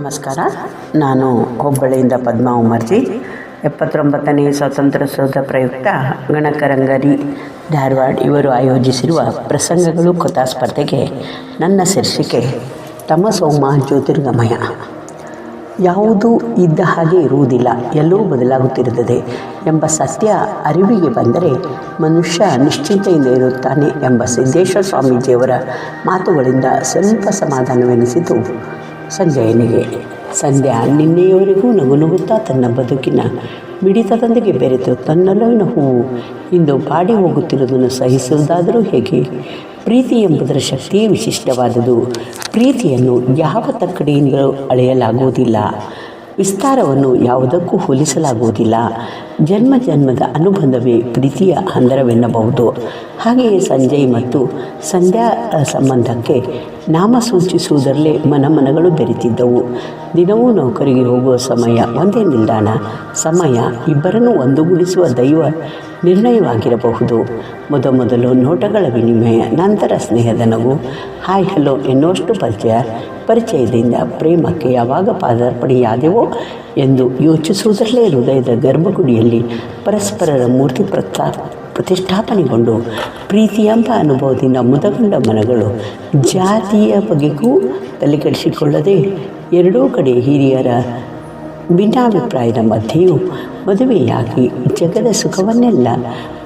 ನಮಸ್ಕಾರ. ನಾನು ಹುಬ್ಬಳ್ಳಿಯಿಂದ ಪದ್ಮಾ ಉಮರ್ಜಿ. ಎಪ್ಪತ್ತೊಂಬತ್ತನೇ ಸೌಧ ಪ್ರಯುಕ್ತ ಗಣಕರಂಗರಿ ಧಾರವಾಡ ಇವರು ಆಯೋಜಿಸಿರುವ ಪ್ರಸಂಗಗಳು ಕಥಾ ಸ್ಪರ್ಧೆಗೆ ನನ್ನ ಶೀರ್ಷಿಕೆ ತಮಸೋಮ ಜ್ಯೋತಿರ್ಗಮಯ. ಯಾವುದೂ ಇದ್ದ ಹಾಗೆ ಇರುವುದಿಲ್ಲ ಎಲ್ಲವೂ ಬದಲಾಗುತ್ತಿರುತ್ತದೆ ಎಂಬ ಸತ್ಯ ಅರಿವಿಗೆ ಬಂದರೆ ಮನುಷ್ಯ ನಿಶ್ಚಿಂತೆಯಿಂದ ಇರುತ್ತಾನೆ ಎಂಬ ಸಿದ್ದೇಶ್ವರ ಸ್ವಾಮೀಜಿಯವರ ಮಾತುಗಳಿಂದ ಸ್ವಲ್ಪ ಸಮಾಧಾನವೆನಿಸಿತು. ಸಂಜಯನಿಗೆ ಸಂಧ್ಯಾ, ನಿನ್ನೆಯವರೆಗೂ ನಗು ನಗುತ್ತಾ ತನ್ನ ಬದುಕಿನ ಮಿಡಿತದೊಂದಿಗೆ ಬೆರೆತು ತನ್ನಲ್ಲವಿನ ಹೂವು ಇಂದು ಬಾಡಿ ಹೋಗುತ್ತಿರುವುದನ್ನು ಸಹಿಸುವುದಾದರೂ ಹೇಗೆ? ಪ್ರೀತಿ ಎಂಬುದರ ಶಕ್ತಿಯೇ ವಿಶಿಷ್ಟವಾದುದು. ಪ್ರೀತಿಯನ್ನು ಯಾವ ತಕ್ಕಡಿಯಿಂದಲೂ ಅಳೆಯಲಾಗುವುದಿಲ್ಲ. ವಿಸ್ತಾರವನ್ನು ಯಾವುದಕ್ಕೂ ಹೋಲಿಸಲಾಗುವುದಿಲ್ಲ. ಜನ್ಮ ಜನ್ಮದ ಅನುಬಂಧವೇ ಪ್ರೀತಿಯ ಹಂದರವೆನ್ನಬಹುದು ಹಾಗೆಯೇ ಸಂಜಯ್ ಮತ್ತು ಸಂಧ್ಯಾ ಸಂಬಂಧಕ್ಕೆ ನಾಮ ಸೂಚಿಸುವುದರಲ್ಲೇ ಮನಮನಗಳು ಬೆರೆತಿದ್ದವು. ದಿನವೂ ನೌಕರಿಗೆ ಹೋಗುವ ಸಮಯ, ಒಂದೇ ನಿಲ್ದಾಣ, ಸಮಯ, ಇಬ್ಬರನ್ನು ಒಂದುಗೂಡಿಸುವ ದೈವ ನಿರ್ಣಯವಾಗಿರಬಹುದು. ಮೊದಮೊದಲು ನೋಟಗಳ ವಿನಿಮಯ, ನಂತರ ಸ್ನೇಹದ ನಗು. ಹಾಯ್, ಹಲೋ ಎನ್ನುವಷ್ಟು ಪರಿಚಯ, ಪರಿಚಯದಿಂದ ಪ್ರೇಮಕ್ಕೆ ಯಾವಾಗ ಪಾದಾರ್ಪಣೆಯಾದೆವೋ ಎಂದು ಯೋಚಿಸುವುದರಲ್ಲೇ ಹೃದಯದ ಗರ್ಭಗುಡಿಯಲ್ಲಿ ಪರಸ್ಪರರ ಮೂರ್ತಿ ಪ್ರತಾ ಪ್ರತಿಷ್ಠಾಪನೆಗೊಂಡು ಪ್ರೀತಿ ಎಂಬ ಅನುಭವದಿಂದ ಮುದಗೊಂಡ ಮನಗಳು ಜಾತಿಯ ಬಗೆಗೂ ತಲೆಕಡಿಸಿಕೊಳ್ಳದೆ ಎರಡೂ ಕಡೆ ಹಿರಿಯರ ಭಿನ್ನಾಭಿಪ್ರಾಯದ ಮಧ್ಯೆಯೂ ಮದುವೆಯಾಗಿ ಜಗದ ಸುಖವನ್ನೆಲ್ಲ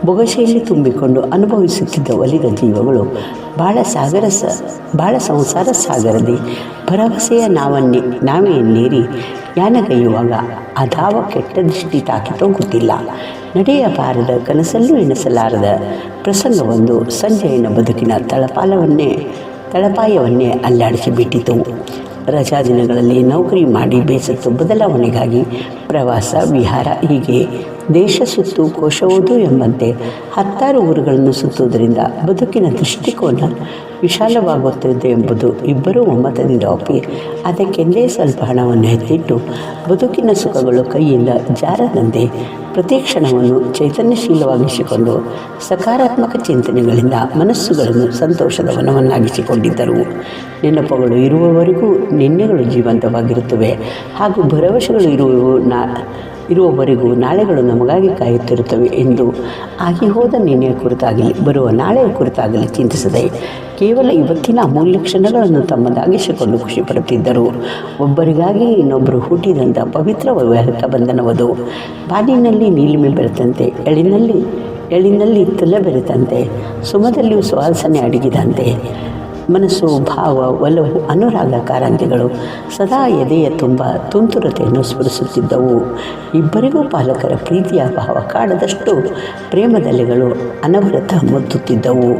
ಬೊಗಸೆಯಲ್ಲಿ ತುಂಬಿಕೊಂಡು ಅನುಭವಿಸುತ್ತಿದ್ದ ಒಲಿದ ಜೀವಗಳು ಬಾಳ ಸಾಗರ ಸ, ಬಾಳ ಸಂಸಾರ ಸಾಗರದಿ ಭರವಸೆಯ ನಾವನ್ನೇ ನಾವೇ ನೀರಿ ಯಾನಗೈಯುವಾಗ ಅದಾವ ಕೆಟ್ಟ ದೃಷ್ಟಿ ತಾಕಿತೋ ಗೊತ್ತಿಲ್ಲ ನಡೆಯಬಾರದ ಕನಸಲ್ಲೂ ಎಣಿಸಲಾರದ ಪ್ರಸಂಗವೊಂದು ಸಂಜಯನ ಬದುಕಿನ ತಳಪಾಲವನ್ನೇ, ತಳಪಾಯವನ್ನೇ ಅಲ್ಲಾಡಿಸಿಬಿಟ್ಟಿತು ರಜಾ ದಿನಗಳಲ್ಲಿ ನೌಕರಿ ಮಾಡಿ ಬೇಸತ್ತು ಬದಲಾವಣೆಗಾಗಿ ಪ್ರವಾಸ, ವಿಹಾರ, ಹೀಗೆ ದೇಶ ಸುತ್ತು ಕೋಶ ಓದು ಎಂಬಂತೆ ಹತ್ತಾರು ಊರುಗಳನ್ನು ಸುತ್ತುವುದರಿಂದ ಬದುಕಿನ ದೃಷ್ಟಿಕೋನ ವಿಶಾಲವಾಗುತ್ತದೆ ಎಂಬುದು ಇಬ್ಬರೂ ಒಮ್ಮತದಿಂದ ಒಪ್ಪಿ ಅದಕ್ಕೆಂದೇ ಸ್ವಲ್ಪ ಹಣವನ್ನು ಎತ್ತಿಟ್ಟು ಬದುಕಿನ ಸುಖಗಳು ಕೈಯಿಂದ ಜಾರದಂತೆ ಪ್ರತಿ ಕ್ಷಣವನ್ನು ಚೈತನ್ಯಶೀಲವಾಗಿಸಿಕೊಂಡು ಸಕಾರಾತ್ಮಕ ಚಿಂತನೆಗಳಿಂದ ಮನಸ್ಸುಗಳನ್ನು ಸಂತೋಷದ ವನವನ್ನಾಗಿಸಿಕೊಂಡಿದ್ದರು. ನೆನಪುಗಳು ಇರುವವರೆಗೂ ನಿನ್ನೆಗಳು ಜೀವಂತವಾಗಿರುತ್ತವೆ ಹಾಗೂ ಭರವಸೆಗಳು ಇರುವವು ನಾ ಇರುವವರೆಗೂ ನಾಳೆಗಳು ನಮಗಾಗಿ ಕಾಯುತ್ತಿರುತ್ತವೆ ಎಂದು ಆಗಿ ಹೋದ ನಿನ್ನೆಯ ಕುರಿತಾಗಲಿ ಬರುವ ನಾಳೆಯ ಕುರಿತಾಗಲಿ ಚಿಂತಿಸದೆ, ಕೇವಲ ಇವತ್ತಿನ ಅಮೂಲ್ಯ ಕ್ಷಣಗಳನ್ನು ತಮ್ಮದಾಗಿಸಿಕೊಂಡು ಖುಷಿಪಡುತ್ತಿದ್ದರು. ಒಬ್ಬರಿಗಾಗಿ ಇನ್ನೊಬ್ಬರು ಹುಟ್ಟಿದಂಥ ಪವಿತ್ರ ವೈವಾಹಿಕ ಬಂಧನವದು. ಬಾಲಿನಲ್ಲಿ ನೀಲಿಮೆ ಬೆರೆತಂತೆ ಎಳಿನಲ್ಲಿ ಎಳಿನಲ್ಲಿ ತಲೆ ಬೆರೆತಂತೆ, ಸುಮದಲ್ಲಿಯೂ ಸುವಾಸನೆ ಅಡಗಿದಂತೆ ಮನಸ್ಸು, ಭಾವ, ಒಲವು, ಅನುರಾಗ ಕಾರಂತಿಗಳು ಸದಾ ಎದೆಯ ತುಂಬ ತುಂತುರತೆಯನ್ನು ಸ್ಮರಿಸುತ್ತಿದ್ದವು ಇಬ್ಬರಿಗೂ ಪಾಲಕರ ಪ್ರೀತಿಯ ಭಾವ ಕಾಣದಷ್ಟು ಪ್ರೇಮದಲೆಗಳು ಅನವರತ ಮುದ್ದುತ್ತಿದ್ದವು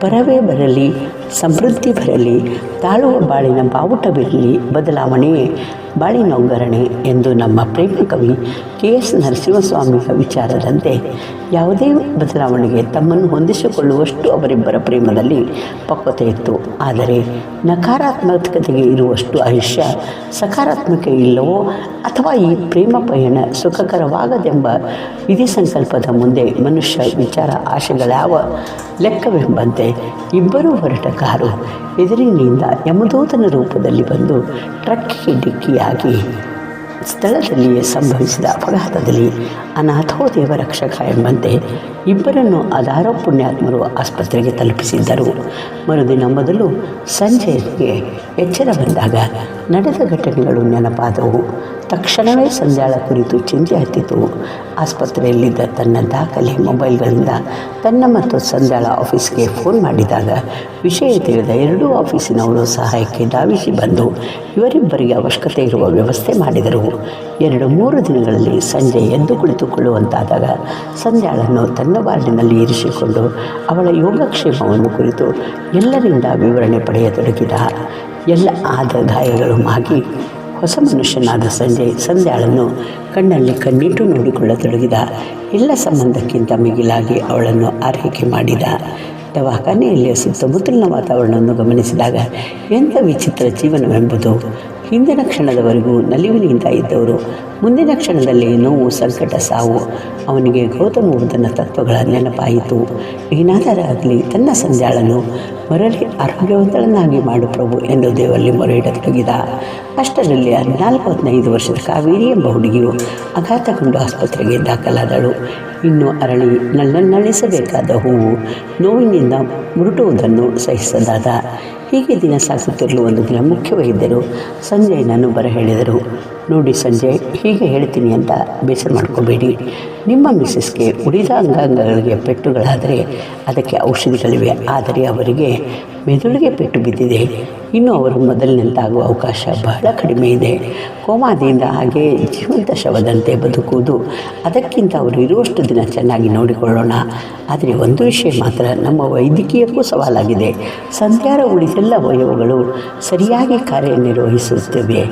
ಬರವೇ ಬರಲಿ ಸಮೃದ್ಧಿ ಬರಲಿ. ತಾಳುವ ಬಾಳಿನ ಬಾವುಟವಿರಲಿ ಬದಲಾವಣೆಯೇ ಬಾಳಿನ ಒಗ್ಗರಣೆ ಎಂದು ನಮ್ಮ ಪ್ರೇಮ ಕವಿ ಕೆ. ಎಸ್. ನರಸಿಂಹಸ್ವಾಮಿಯ ವಿಚಾರದಂತೆ ಯಾವುದೇ ಬದಲಾವಣೆಗೆ ತಮ್ಮನ್ನು ಹೊಂದಿಸಿಕೊಳ್ಳುವಷ್ಟು ಅವರಿಬ್ಬರ ಪ್ರೇಮದಲ್ಲಿ ಪಕ್ವತೆ ಇತ್ತು. ಆದರೆ ನಕಾರಾತ್ಮಕತೆಗೆ ಇರುವಷ್ಟು ಆಯುಷ್ಯ ಸಕಾರಾತ್ಮಕ ಇಲ್ಲವೋ ಅಥವಾ ಈ ಪ್ರೇಮ ಪಯಣ ಸುಖಕರವಾಗದೆಂಬ ವಿಧಿ ಸಂಕಲ್ಪದ ಮುಂದೆ ಮನುಷ್ಯ ವಿಚಾರ ಆಶೆಗಳ್ಯಾವ ಲೆಕ್ಕವೆಂಬಂತೆ ಇಬ್ಬರೂ ಹೊರಟ ಕಾರು ಎದುರಿನಿಂದ ಯಮದೂತನ ರೂಪದಲ್ಲಿ ಬಂದು ಟ್ರಕ್ಕಿಗೆ ಡಿಕ್ಕಿಯಾಗಿ ಸ್ಥಳದಲ್ಲಿಯೇ ಸಂಭವಿಸಿದ ಅಪಘಾತದಲ್ಲಿ ಅನಾಥೋ ದೇವರಕ್ಷಕ ಎಂಬಂತೆ ಇಬ್ಬರನ್ನು ಅದಾರೋ ಪುಣ್ಯಾತ್ಮರು ಆಸ್ಪತ್ರೆಗೆ ತಲುಪಿಸಿದ್ದರು. ಮರುದಿನ ಮೊದಲು ಸಂಜೆಗೆ ಎಚ್ಚರ ಬಂದಾಗ ನಡೆದ ಘಟನೆಗಳು ನೆನಪಾದವು. ತಕ್ಷಣವೇ ಸಂಧ್ಯಾಳ ಕುರಿತು ಚಿಂತೆ ಹತ್ತಿತು. ಆಸ್ಪತ್ರೆಯಲ್ಲಿದ್ದ ತನ್ನ ದಾಖಲೆ ಮೊಬೈಲ್ಗಳಿಂದ ತನ್ನ ಮತ್ತು ಸಂಧ್ಯಾಳ ಆಫೀಸ್ಗೆ ಫೋನ್ ಮಾಡಿದಾಗ ವಿಷಯ ತಿಳಿದ ಎರಡೂ ಆಫೀಸಿನವರು ಸಹಾಯಕ್ಕೆ ಧಾವಿಸಿ ಬಂದು ಇವರಿಬ್ಬರಿಗೆ ಅವಶ್ಯಕತೆ ಇರುವ ವ್ಯವಸ್ಥೆ ಮಾಡಿದರು. ಎರಡು ಮೂರು ದಿನಗಳಲ್ಲಿ ಸಂಜೆ ಎದ್ದು ಕುಳಿತುಕೊಳ್ಳುವಂತಾದಾಗ ಸಂಧ್ಯಾಳನ್ನು ತನ್ನ ವಾರ್ಡಿನಲ್ಲಿ ಇರಿಸಿಕೊಂಡು ಅವಳ ಯೋಗಕ್ಷೇಮವನ್ನು ಕುರಿತು ಎಲ್ಲರಿಂದ ವಿವರಣೆ ಪಡೆಯತೊಡಗಿದ ಎಲ್ಲ ಆದ ಗಾಯಗಳು ಮಾಗಿ ಹೊಸ ಮನುಷ್ಯನಾದ ಸಂಜೆ ಸಂಧ್ಯಾಳನ್ನು ಕಣ್ಣಲ್ಲಿ ಕಣ್ಣಿಟ್ಟು ನೋಡಿಕೊಳ್ಳತೊಡಗಿದ ಎಲ್ಲ ಸಂಬಂಧಕ್ಕಿಂತ ಮಿಗಿಲಾಗಿ ಅವಳನ್ನು ಆರೈಕೆ ಮಾಡಿದ ದವಾಖಾನೆಯಲ್ಲಿ ಸುತ್ತಮುತ್ತಲಿನ ವಾತಾವರಣವನ್ನು ಗಮನಿಸಿದಾಗ ಎಂಥ ವಿಚಿತ್ರ ಜೀವನವೆಂಬುದು ಹಿಂದಿನ ಕ್ಷಣದವರೆಗೂ ನಲಿವಿನಿಂದ ಇದ್ದವರು, ಮುಂದಿನ ಕ್ಷಣದಲ್ಲಿ ನೋವು, ಸಂಕಟ, ಸಾವು, ಅವನಿಗೆ ಗೌತಮ ಬುದ್ಧನ ತತ್ವಗಳ ನೆನಪಾಯಿತು. ಏನಾದರಾಗಲಿ ತನ್ನ ಸಂಜಾಳನು ಮರಳಿ ಆರೋಗ್ಯವಂತಳನ್ನಾಗಿ ಮಾಡು ಪ್ರಭು ಎಂದು ದೇವರಲ್ಲಿ ಮೊರೆಯಿಡತೊಡಗಿದ ಅಷ್ಟರಲ್ಲಿ ಹದಿನಾಲ್ಕು ಹದಿನೈದು ವರ್ಷದ ಕಾವೇರಿ ಎಂಬ ಹುಡುಗಿಯು ಆಘಾತಗೊಂಡು ಆಸ್ಪತ್ರೆಗೆ ದಾಖಲಾದಳು. ಇನ್ನು ಅರಳಿ ನಳ್ಳನ್ನಳಿಸಬೇಕಾದ ಹೂವು ನೋವಿನಿಂದ ಮುರುಟುವುದನ್ನು ಸಹಿಸದಾದ. ಹೀಗೆ ದಿನ ಸಾಗುತ್ತಿರಲು ಒಂದು ದಿನ ಮುಖ್ಯ ವೈದ್ಯರು ನಾನು ಬರ ಹೇಳಿದರು ನೋಡಿ ಸಂಜಯ್, ಹೀಗೆ ಹೇಳ್ತೀನಿ ಅಂತ ಬೇಸರ ಮಾಡ್ಕೋಬೇಡಿ. ನಿಮ್ಮ ಮಿಸ್ಸಸ್ಗೆ ಉಳಿದ ಅಂಗಾಂಗಗಳಿಗೆ ಪೆಟ್ಟುಗಳಾದರೆ ಅದಕ್ಕೆ ಔಷಧಿಗಳಿವೆ. ಆದರೆ ಅವರಿಗೆ ಮೆದುಳಿಗೆ ಪೆಟ್ಟು ಬಿದ್ದಿದೆ. ಇನ್ನು ಅವರು ಮೊದಲಿನಂತಾಗುವ ಅವಕಾಶ ಬಹಳ ಕಡಿಮೆ ಇದೆ. ಕೋಮಾದಿಂದ ಹಾಗೆ ಜೀವಂತ ಶವದಂತೆ ಬದುಕುವುದು, ಅದಕ್ಕಿಂತ ಅವರು ಇರುವಷ್ಟು ದಿನ ಚೆನ್ನಾಗಿ ನೋಡಿಕೊಳ್ಳೋಣ. ಆದರೆ ಒಂದು ವಿಷಯ ಮಾತ್ರ ನಮ್ಮ ವೈದ್ಯಕೀಯಕ್ಕೂ ಸವಾಲಾಗಿದೆ. ಸಂಧ್ಯಾರ ಉಳಿದೆಲ್ಲ ವಯವುಗಳು ಸರಿಯಾಗಿ ಕಾರ್ಯನಿರ್ವಹಿಸುತ್ತವೆ.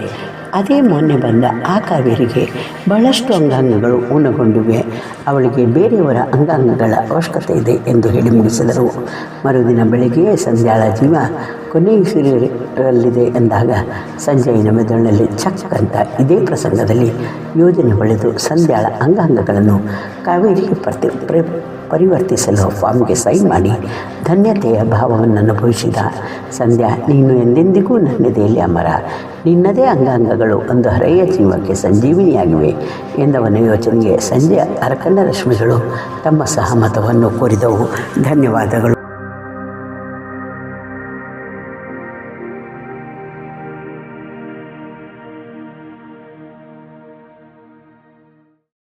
ಅದೇ ಮೊನ್ನೆ ಬಂದ ಆ ಕಾವೇರಿಗೆ ಬಹಳಷ್ಟು ಅಂಗಾಂಗಗಳು ಊನಗೊಂಡಿವೆ ಅವಳಿಗೆ ಬೇರೆಯವರ ಅಂಗಾಂಗಗಳ ಅವಶ್ಯಕತೆ ಇದೆ ಎಂದು ಹೇಳಿ ಮುಗಿಸಿದರು. ಮರುದಿನ ಬೆಳಿಗ್ಗೆ ಸಂಧ್ಯಾಳ ಜೀವ ಕೊನೆಯುಸಿರಲ್ಲಿದೆ ಎಂದಾಗ ಸಂಜಯನ ಮೆದುಳಿನಲ್ಲಿ ಚಕ್ ಅಂತ ಇದೇ ಪ್ರಸಂಗದಲ್ಲಿ ಯೋಜನೆ ಹೊಳೆದು ಸಂಧ್ಯಾಳ ಅಂಗಾಂಗಗಳನ್ನು ಕಾವೇರಿಗೆ ಪ್ರತಿ ಪ್ರ ಪರಿವರ್ತಿಸಲು ಫಾರ್ಮ್ಗೆ ಸೈನ್ ಮಾಡಿ ಧನ್ಯತೆಯ ಭಾವವನ್ನು ಅನುಭವಿಸಿದ. ಸಂಧ್ಯಾ, ನೀನು ಎಂದೆಂದಿಗೂ ನನ್ನದೆಯಲ್ಲಿ ಅಮರ. ನಿನ್ನದೇ ಅಂಗಾಂಗಗಳು ಒಂದು ಹರೆಯ ಜೀವಕ್ಕೆ ಸಂಜೀವಿನಿಯಾಗಿವೆ ಎಂದವನ ಯೋಚನೆಗೆ ಸಂಜೆ ಅರಕನ್ನ ರಶ್ಮಿಗಳು ತಮ್ಮ ಸಹಮತವನ್ನು ಕೋರಿದವು. ಧನ್ಯವಾದಗಳು.